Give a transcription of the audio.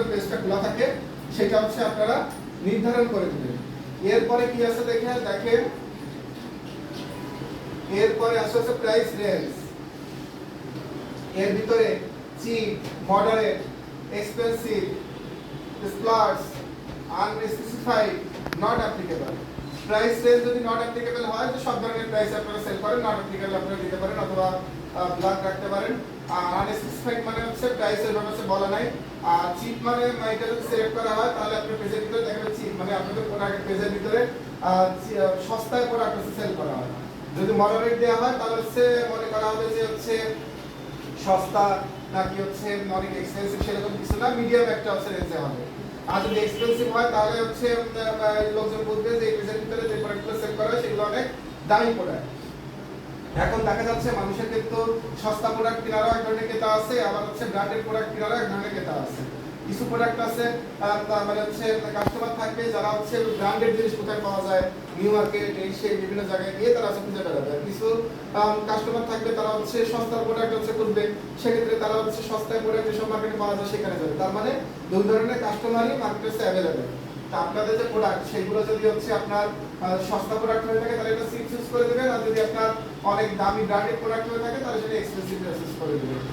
আপনাদের পেজটা খোলা থাকে, সেটা হচ্ছে আপনারা নির্ধারণ করে দিবেন। এরপরে কি আছে দেখেন? দেখেন। এরপরে আসে হচ্ছে প্রাইস রেঞ্জ এর ভিতরে cheap moderate expensive splurge unspecified not applicable price range যদি নট অ্যাপ্লিকেবল হয়, তো সব ধরনের প্রাইস আপনারা সেল করেন নট অ্যাপ্লিকেবল আপনারা দিতে পারেন, অথবা ব্লক রাখতে পারেন। আর আনস্পেসিফাইড মানে হচ্ছে প্রাইসের ব্যাপারে বলা নাই। আর চিপ মানে এটা যদি সিলেক্ট করা হয়, তাহলে আপনার পেজের ভিতরে দেখা যাবে চিপ মানে আপনাদের প্রোডাক্ট পেজের ভিতরে সস্তায় প্রোডাক্ট হচ্ছে সেল করা হয়। যদি মডারেট দেওয়া হয়, তাহলে হচ্ছে মনে করা হবে যে হচ্ছে সস্তা নাকি হচ্ছে অনেক এক্সপেন্সিভ সেরকম কিছু না মিডিয়াম একটা হচ্ছে রেঞ্জে হবে। আর যদি এক্সপেন্সিভ হয়, তাহলে হচ্ছে লোকজন বুঝবে যে এই পেজের ভিতরে যে প্রোডাক্টগুলো সেল করা হয়, সেগুলো অনেক দামি প্রোডাক্ট এখন দেখা যাচ্ছে মানুষের কিন্তু সস্তা প্রোডাক্ট কেনারও এক ধরনের ক্রেতা আছে, আবার হচ্ছে ব্র্যান্ডেড প্রোডাক্ট কেনারও এক ধরনের ক্রেতা আছে। কিছু প্রোডাক্ট আছে মানে হচ্ছে কাস্টমার থাকবে যারা হচ্ছে ব্র্যান্ডেড জিনিস কোথায় পাওয়া যায় নিউ মার্কেট এই সেই বিভিন্ন জায়গায় গিয়ে তারা হচ্ছে খুঁজে বেড়াবে। কিছু কাস্টমার থাকবে তারা হচ্ছে সস্তা প্রোডাক্ট হচ্ছে খুঁজবে, সেক্ষেত্রে তারা হচ্ছে সস্তায় প্রোডাক্ট যেসব মার্কেটে পাওয়া যায় সেখানে যাবে। তার মানে দুই ধরনের কাস্টমারই মার্কেটে হচ্ছে অ্যাভেলেবেল আপনাদের যে প্রোডাক্ট সেগুলো যদি হচ্ছে আপনার সস্তা প্রোডাক্ট হয়ে থাকে, তাহলে এটা সিক্স ইউজ করে দেবেন, আর যদি আপনার অনেক দামি ব্র্যান্ডেড প্রোডাক্ট হয়ে থাকে তারা সেটা এক্সপেন্সিভ অ্যাসেস করে দেবেন